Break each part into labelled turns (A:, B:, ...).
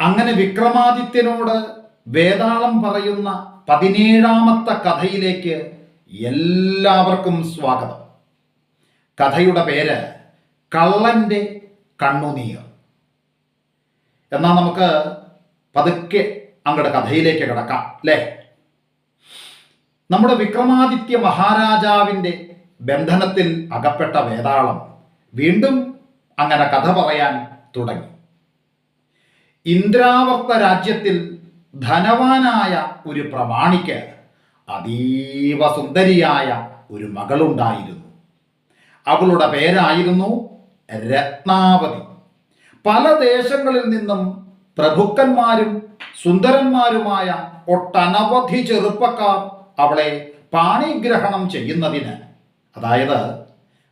A: അങ്ങനെ വിക്രമാദിത്യനോട് വേതാളം പറയുന്ന പതിനേഴാമത്തെ കഥയിലേക്ക് എല്ലാവർക്കും സ്വാഗതം. കഥയുടെ പേര് കള്ളന്റെ കണ്ണുനീർ. എന്നാൽ നമുക്ക് പതുക്കെ അങ്ങടെ കഥയിലേക്ക് കിടക്കാം അല്ലേ? നമ്മുടെ വിക്രമാദിത്യ മഹാരാജാവിന്റെ ബന്ധനത്തിൽ അകപ്പെട്ട വേതാളം വീണ്ടും അങ്ങനെ കഥ പറയാൻ തുടങ്ങി. ഇന്ദ്രാവർത്ത രാജ്യത്തിൽ ധനവാനായ ഒരു പ്രമാണിക്ക് അതീവ സുന്ദരിയായ ഒരു മകളുണ്ടായിരുന്നു. അവളുടെ പേരായിരുന്നു രത്നാവതി. പല ദേശങ്ങളിൽ നിന്നും പ്രഭുക്കന്മാരും സുന്ദരന്മാരുമായ ഒട്ടനവധി ചെറുപ്പക്കാർ അവളെ പാണിഗ്രഹണം ചെയ്യുന്നതിന് അതായത്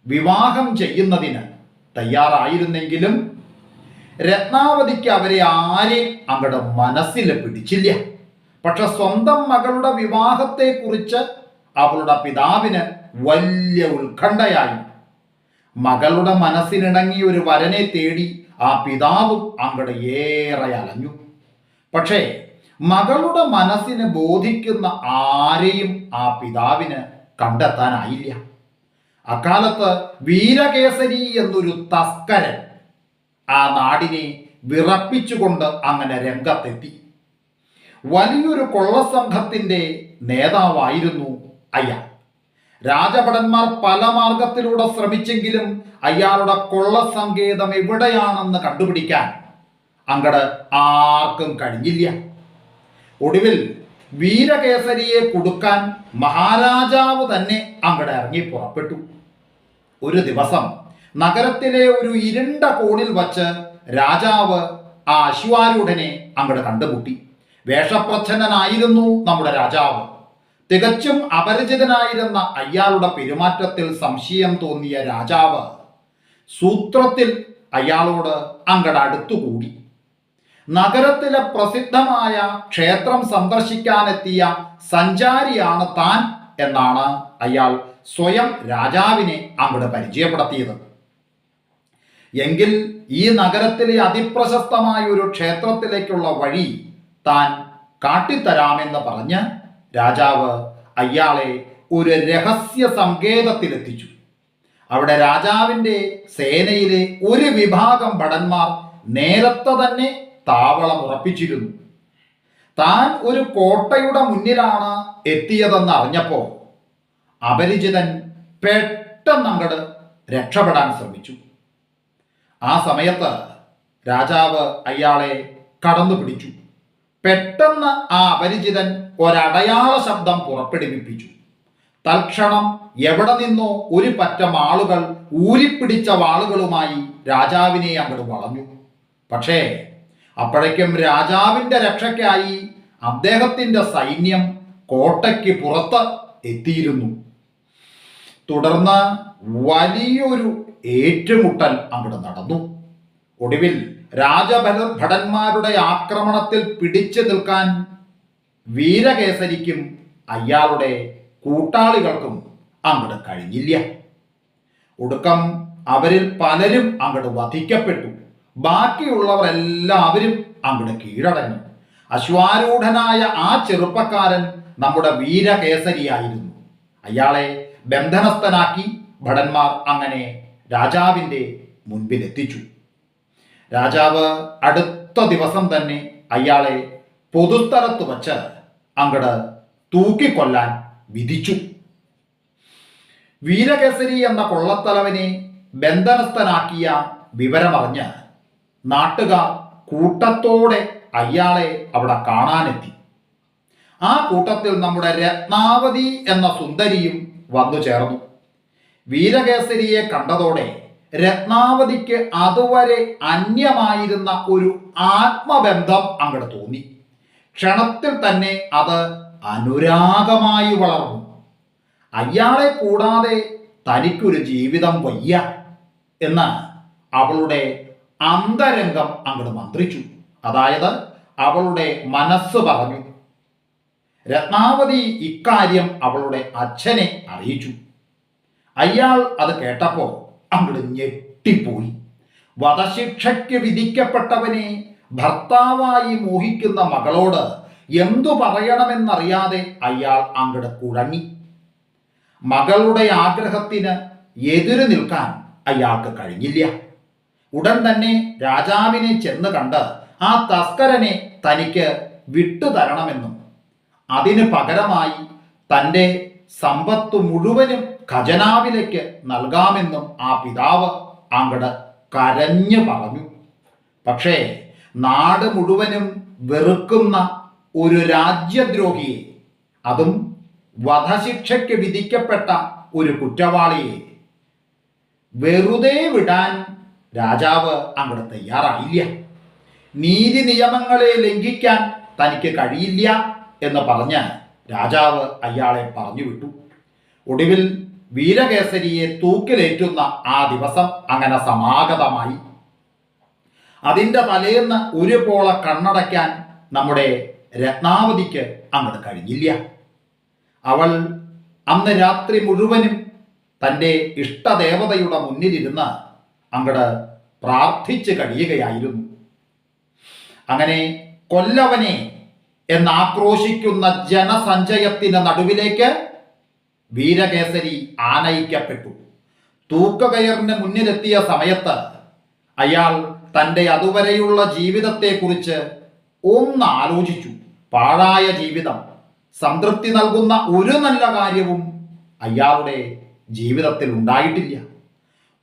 A: വിവാഹം ചെയ്യുന്നതിന് തയ്യാറായിരുന്നെങ്കിലും രത്നാവതിക്ക് അവരെ ആരെയും അങ്ങടെ മനസ്സിൽ പിടിച്ചില്ല. പക്ഷെ സ്വന്തം മകളുടെ വിവാഹത്തെ കുറിച്ച് അവളുടെ പിതാവിന് വലിയ ഉത്കണ്ഠയായി. മകളുടെ മനസ്സിനിണങ്ങി ഒരു വരനെ തേടി ആ പിതാവും അങ്ങടെ ഏറെ അലഞ്ഞു. പക്ഷേ മകളുടെ മനസ്സിന് ബോധിക്കുന്ന ആരെയും ആ പിതാവിന് കണ്ടെത്താനായില്ല. അക്കാലത്ത് വീരകേസരി എന്നൊരു തസ്കരൻ ആ നാടിനെ വിറപ്പിച്ചുകൊണ്ട് അങ്ങനെ രംഗത്തെത്തി. വലിയൊരു കൊള്ളസംഘത്തിന്റെ നേതാവായിരുന്നു അയാൾ. രാജഭടന്മാർ പല മാർഗത്തിലൂടെ ശ്രമിച്ചെങ്കിലും അയാളുടെ കൊള്ളസങ്കേതം എവിടെയാണെന്ന് കണ്ടുപിടിക്കാൻ അങ്ങട് ആർക്കും കഴിഞ്ഞില്ല. ഒടുവിൽ വീരകേസരിയെ കൊടുക്കാൻ മഹാരാജാവ് തന്നെ അങ്ങടെ ഇറങ്ങി പുറപ്പെട്ടു. ഒരു ദിവസം നഗരത്തിലെ ഒരു ഇരുണ്ട കോണിൽ വച്ച് രാജാവ് ആ അശ്വാരൂഢനെ അങ്ങോട്ട് കണ്ടുമുട്ടി. വേഷപ്രച്ഛന്നനായിരുന്നു നമ്മുടെ രാജാവ്. തികച്ചും അപരിചിതനായിരുന്ന അയാളുടെ പെരുമാറ്റത്തിൽ സംശയം തോന്നിയ രാജാവ് സൂത്രത്തിൽ അയാളോട് അങ്ങട് അടുത്തുകൂടി. നഗരത്തിലെ പ്രസിദ്ധമായ ക്ഷേത്രം സന്ദർശിക്കാനെത്തിയ സഞ്ചാരിയാണ് താൻ എന്നാണ് അയാൾ സ്വയം രാജാവിനെ അങ്ങോട്ട് പരിചയപ്പെടുത്തിയത്. എങ്കിൽ ഈ നഗരത്തിലെ അതിപ്രശസ്തമായ ഒരു ക്ഷേത്രത്തിലേക്കുള്ള വഴി താൻ കാട്ടിത്തരാമെന്ന് പറഞ്ഞ് രാജാവ് അയാളെ ഒരു രഹസ്യ സങ്കേതത്തിലെത്തിച്ചു. അവിടെ രാജാവിന്റെ സേനയിലെ ഒരു വിഭാഗം ഭടന്മാർ നേരത്തെ തന്നെ താവളം ഉറപ്പിച്ചിരുന്നു. താൻ ഒരു കോട്ടയുടെ മുന്നിലാണ് എത്തിയതെന്ന് അറിഞ്ഞപ്പോൾ അപരിചിതൻ പെട്ടെന്ന് അങ്ങോട്ട് രക്ഷപ്പെടാൻ ശ്രമിച്ചു. ആ സമയത്ത് രാജാവ് അയാളെ കടന്നു പിടിച്ചു. പെട്ടെന്ന് ആ അപരിചിതൻ ഒരടയാള ശബ്ദം പുറപ്പെടുവിപ്പിച്ചു. തൽക്ഷണം എവിടെ നിന്നോ ഒരു പറ്റം ആളുകൾ ഊരിപ്പിടിച്ച വാളുകളുമായി രാജാവിനെ അങ്ങോട്ട് വളഞ്ഞു. പക്ഷേ അപ്പോഴേക്കും രാജാവിന്റെ രക്ഷയ്ക്കായി അദ്ദേഹത്തിന്റെ സൈന്യം കോട്ടയ്ക്ക് പുറത്ത് എത്തിയിരുന്നു. തുടർന്ന് വലിയൊരു ഏറ്റുമുട്ടൽ അവിടെ നടന്നു. ഒടുവിൽ രാജഭര ഭടന്മാരുടെ ആക്രമണത്തിൽ പിടിച്ചു നിൽക്കാൻ വീരകേസരിക്കും അയാളുടെ കൂട്ടാളികൾക്കും അങ്ങോട്ട് കഴിഞ്ഞില്ല. ഒടുക്കം അവരിൽ പലരും അങ്ങോട്ട് വധിക്കപ്പെട്ടു. ബാക്കിയുള്ളവർ എല്ലാവരും അങ്ങോട്ട് കീഴടങ്ങി. അശ്വാരൂഢനായ ആ ചെറുപ്പക്കാരൻ നമ്മുടെ വീരകേസരിയായിരുന്നു. അയാളെ ബന്ധനസ്ഥനാക്കി ഭടന്മാർ അങ്ങനെ രാജാവിന്റെ മുൻപിലെത്തിച്ചു. രാജാവ് അടുത്ത ദിവസം തന്നെ അയാളെ പൊതുസ്ഥലത്ത് വച്ച് അങ്ങട് തൂക്കിക്കൊല്ലാൻ വിധിച്ചു. വീരകേസരി എന്ന കൊള്ളത്തലവനെ ബന്ധനസ്ഥനാക്കിയ വിവരമറിഞ്ഞ് നാട്ടുകാർ കൂട്ടത്തോടെ അയാളെ അവിടെ കാണാനെത്തി. ആ കൂട്ടത്തിൽ നമ്മുടെ രത്നാവതി എന്ന സുന്ദരിയും വന്നു ചേർന്നു. വീരകേസരിയെ കണ്ടതോടെ രത്നാവതിക്ക് അതുവരെ അന്യമായിരുന്ന ഒരു ആത്മബന്ധം അങ്ങോട്ട് തോന്നി. ക്ഷണത്തിൽ തന്നെ അത് അനുരാഗമായി വളർന്നു. അയാളെ കൂടാതെ തനിക്കൊരു ജീവിതം വയ്യ എന്ന് അവളുടെ അന്തരംഗം അങ്ങോട്ട് മന്ത്രിച്ചു. അതായത് അവളുടെ മനസ്സ് പറഞ്ഞു. രത്നാവതി ഇക്കാര്യം അവളുടെ അച്ഛനെ അറിയിച്ചു. അയാൾ അത് കേട്ടപ്പോൾ അങ്ങോട്ട് ഞെട്ടിപ്പോയി. വധശിക്ഷയ്ക്ക് വിധിക്കപ്പെട്ടവനെ ഭർത്താവായി മോഹിക്കുന്ന മകളോട് എന്തു പറയണമെന്നറിയാതെ അയാൾ അങ്ങട് കുഴങ്ങി. മകളുടെ ആഗ്രഹത്തിന് എതിര് നിൽക്കാൻ അയാൾക്ക് കഴിഞ്ഞില്ല. ഉടൻ തന്നെ രാജാവിനെ ചെന്ന് കണ്ട് ആ തസ്കരനെ തനിക്ക് വിട്ടുതരണമെന്നും അതിന് പകരമായി തന്റെ സമ്പത്ത് മുഴുവനും ഖജനാവിലേക്ക് നൽകാമെന്നും ആ പിതാവ് അങ്ങട് കരഞ്ഞു പറഞ്ഞു. പക്ഷേ നാട് മുഴുവനും വെറുക്കുന്ന ഒരു രാജ്യദ്രോഹിയെ അതും വധശിക്ഷയ്ക്ക് വിധിക്കപ്പെട്ട ഒരു കുറ്റവാളിയെ വെറുതെ വിടാൻ രാജാവ് അങ്ങോട്ട് തയ്യാറായില്ല. നീതി നിയമങ്ങളെ ലംഘിക്കാൻ തനിക്ക് കഴിയില്ല എന്ന് പറഞ്ഞ് രാജാവ് അയാളെ പറഞ്ഞു വിട്ടു. ഒടുവിൽ വീരകേസരിയെ തൂക്കിലേറ്റുന്ന ആ ദിവസം അങ്ങനെ സമാഗതമായി. അതിന്റെ തലേന്ന് ഒരു പോള കണ്ണടയ്ക്കാൻ നമ്മുടെ രത്നാവതിക്ക് അങ്ങോട്ട് കഴിഞ്ഞില്ല. അവൾ അന്ന് രാത്രി മുഴുവനും തന്റെ ഇഷ്ടദേവതയുടെ മുന്നിലിരുന്ന് അങ്ങട് പ്രാർത്ഥിച്ചു കഴിയുകയായിരുന്നു. അങ്ങനെ കൊല്ലവനെ എന്നാക്രോശിക്കുന്ന ജനസഞ്ചയത്തിന് നടുവിലേക്ക് വീരകേസരി ആനയിക്കപ്പെട്ടു. തൂക്കുകയറിന് മുന്നിലെത്തിയ സമയത്ത് അയാൾ തന്റെ അതുവരെയുള്ള ജീവിതത്തെക്കുറിച്ച് ഒന്ന് ആലോചിച്ചു പാഴായ ജീവിതം സംതൃപ്തി നൽകുന്ന ഒരു നല്ല കാര്യവും അയാളുടെ ജീവിതത്തിൽ ഉണ്ടായിട്ടില്ല.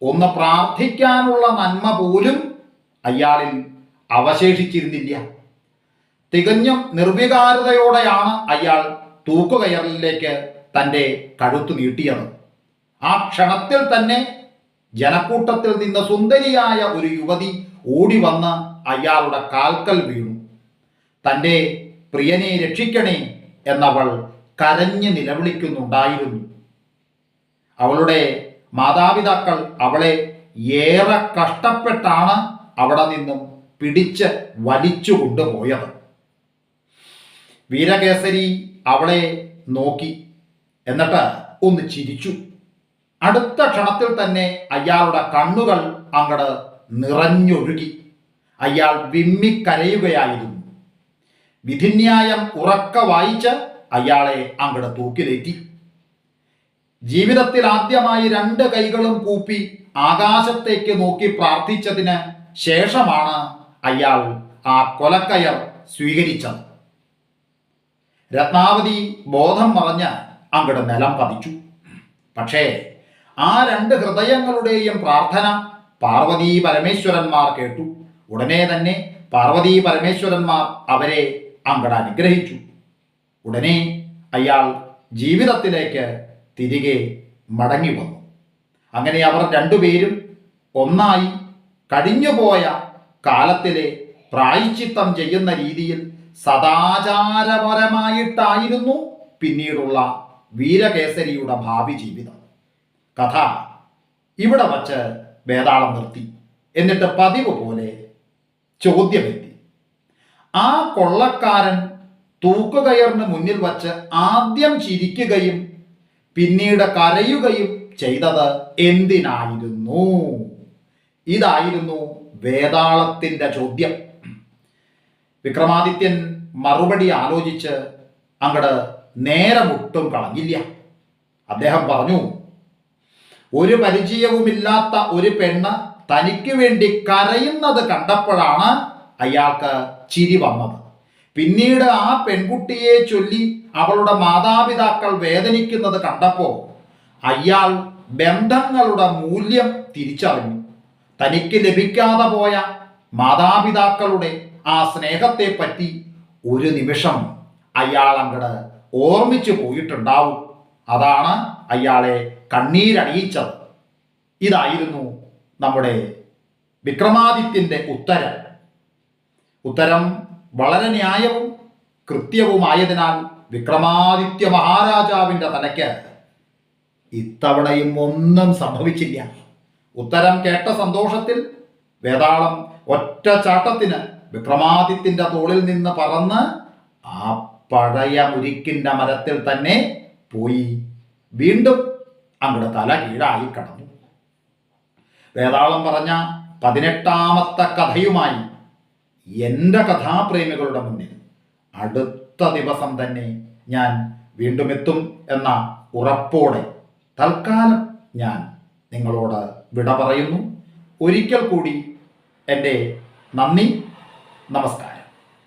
A: ഒന്ന് പ്രാർത്ഥിക്കാനുള്ള നന്മ പോലും അയാളിൽ അവശേഷിച്ചിരുന്നില്ല. തികഞ്ഞും നിർവികാരതയോടെയാണ് അയാൾ തൂക്കുകയറിലേക്ക് തന്റെ കഴുത്ത് നീട്ടിയത് ആ ക്ഷണത്തിൽ തന്നെ ജനക്കൂട്ടത്തിൽ നിന്ന് സുന്ദരിയായ ഒരു യുവതി ഓടി വന്ന് അയാളുടെ കാൽക്കൽ വീണു. തന്റെ പ്രിയനെ രക്ഷിക്കണേ എന്നവൾ കരഞ്ഞ് നിലവിളിക്കുന്നുണ്ടായിരുന്നു. അവളുടെ മാതാപിതാക്കൾ അവളെ ഏറെ കഷ്ടപ്പെട്ടാണ് അവിടെ നിന്നും പിടിച്ച് വലിച്ചു കൊണ്ടുപോയത്. വീരകേസരി അവളെ നോക്കി എന്നിട്ട് ഒന്ന് ചിരിച്ചു. അടുത്ത ക്ഷണത്തിൽ തന്നെ അയാളുടെ കണ്ണുകൾ അങ്ങട് നിറഞ്ഞൊഴുകി. അയാൾ വിമ്മിക്കരയുകയായിരുന്നു. വിധിന്യായം ഉറക്ക വായിച്ച് അയാളെ അങ്ങട് തൂക്കിലേറ്റി. ജീവിതത്തിൽ ആദ്യമായി രണ്ട് കൈകളും കൂപ്പി ആകാശത്തേക്ക് നോക്കി പ്രാർത്ഥിച്ചതിന് ശേഷമാണ് അയാൾ ആ കൊലക്കയർ സ്വീകരിച്ചത്. രത്നാവതി ബോധം മറഞ്ഞ് അങ്ങട് നിലം പതിച്ചു. പക്ഷേ ആ രണ്ട് ഹൃദയങ്ങളുടെയും പ്രാർത്ഥന പാർവതി പരമേശ്വരന്മാർ കേട്ടു. ഉടനെ തന്നെ പാർവതി പരമേശ്വരന്മാർ അവരെ അങ്ങട് അനുഗ്രഹിച്ചു ഉടനെ അയാൾ ജീവിതത്തിലേക്ക് തിരികെ മടങ്ങി വന്നു. അങ്ങനെ അവർ രണ്ടുപേരും ഒന്നായി കഴിഞ്ഞുപോയ കാലത്തിലെ പ്രായച്ചിത്തം ചെയ്യുന്ന രീതിയിൽ സദാചാരപരമായിട്ടായിരുന്നു പിന്നീടുള്ള വീരകേസരിയുടെ ഭാവി ജീവിതം. കഥ ഇവിടെ വച്ച് വേതാളം നിർത്തി. എന്നിട്ട് പതിവ് പോലെ ചോദ്യമെത്തി. ആ കൊള്ളക്കാരൻ തൂക്കുകയറിന് മുന്നിൽ വച്ച് ആദ്യം ചിരിക്കുകയും പിന്നീട് കരയുകയും ചെയ്തത് എന്തിനായിരുന്നു? ഇതായിരുന്നു വേതാളത്തിന്റെ ചോദ്യം. വിക്രമാദിത്യൻ മറുപടി ആലോചിച്ച് അങ്ങട് നേരമൊട്ടും കളഞ്ഞില്ല. അദ്ദേഹം പറഞ്ഞു ഒരു പരിചയവുമില്ലാത്ത ഒരു പെണ്ണ് തനിക്ക് വേണ്ടി കരയുന്നത് കണ്ടപ്പോഴാണ് അയാൾക്ക് ചിരി വന്നത്. പിന്നീട് ആ പെൺകുട്ടിയെ ചൊല്ലി അവളുടെ മാതാപിതാക്കൾ വേദനിക്കുന്നത് കണ്ടപ്പോൾ അയാൾ ബന്ധങ്ങളുടെ മൂല്യം തിരിച്ചറിഞ്ഞു. തനിക്ക് ലഭിക്കാതെ പോയ മാതാപിതാക്കളുടെ ആ സ്നേഹത്തെപ്പറ്റി ഒരു നിമിഷം അയാൾ അങ്ങട് ഓർമ്മിച്ചു പോയിട്ടുണ്ടാവും. അതാണ് അയാളെ കണ്ണീരണിയിച്ചത്. ഇതായിരുന്നു നമ്മുടെ വിക്രമാദിത്യന്റെ ഉത്തരം. ഉത്തരം വളരെ ന്യായവും കൃത്യവുമായതിനാൽ വിക്രമാദിത്യ മഹാരാജാവിന്റെ തലയ്ക്ക് ഇത്തവണയും ഒന്നും സംഭവിച്ചില്ല. ഉത്തരം കേട്ട സന്തോഷത്തിൽ വേതാളം ഒറ്റ ചാട്ടത്തിന് വിക്രമാദിത്യന്റെ തോളിൽ നിന്ന് പറന്ന് ആ പഴയ മുരിക്കിന്റെ മരത്തിൽ തന്നെ പോയി. വീണ്ടും അങ്ങോട്ട് തല കീഴായി കടന്നു. വേതാളം പറഞ്ഞ പതിനെട്ടാമത്തെ കഥയുമായി എന്റെ കഥാപ്രേമികളുടെ മുന്നിൽ അടുത്ത ദിവസം തന്നെ ഞാൻ വീണ്ടും എത്തും എന്ന ഉറപ്പോടെ തൽക്കാലം ഞാൻ നിങ്ങളോട് വിട പറയുന്നു. ഒരിക്കൽ കൂടി എന്റെ നന്ദി നമസ്കാരം.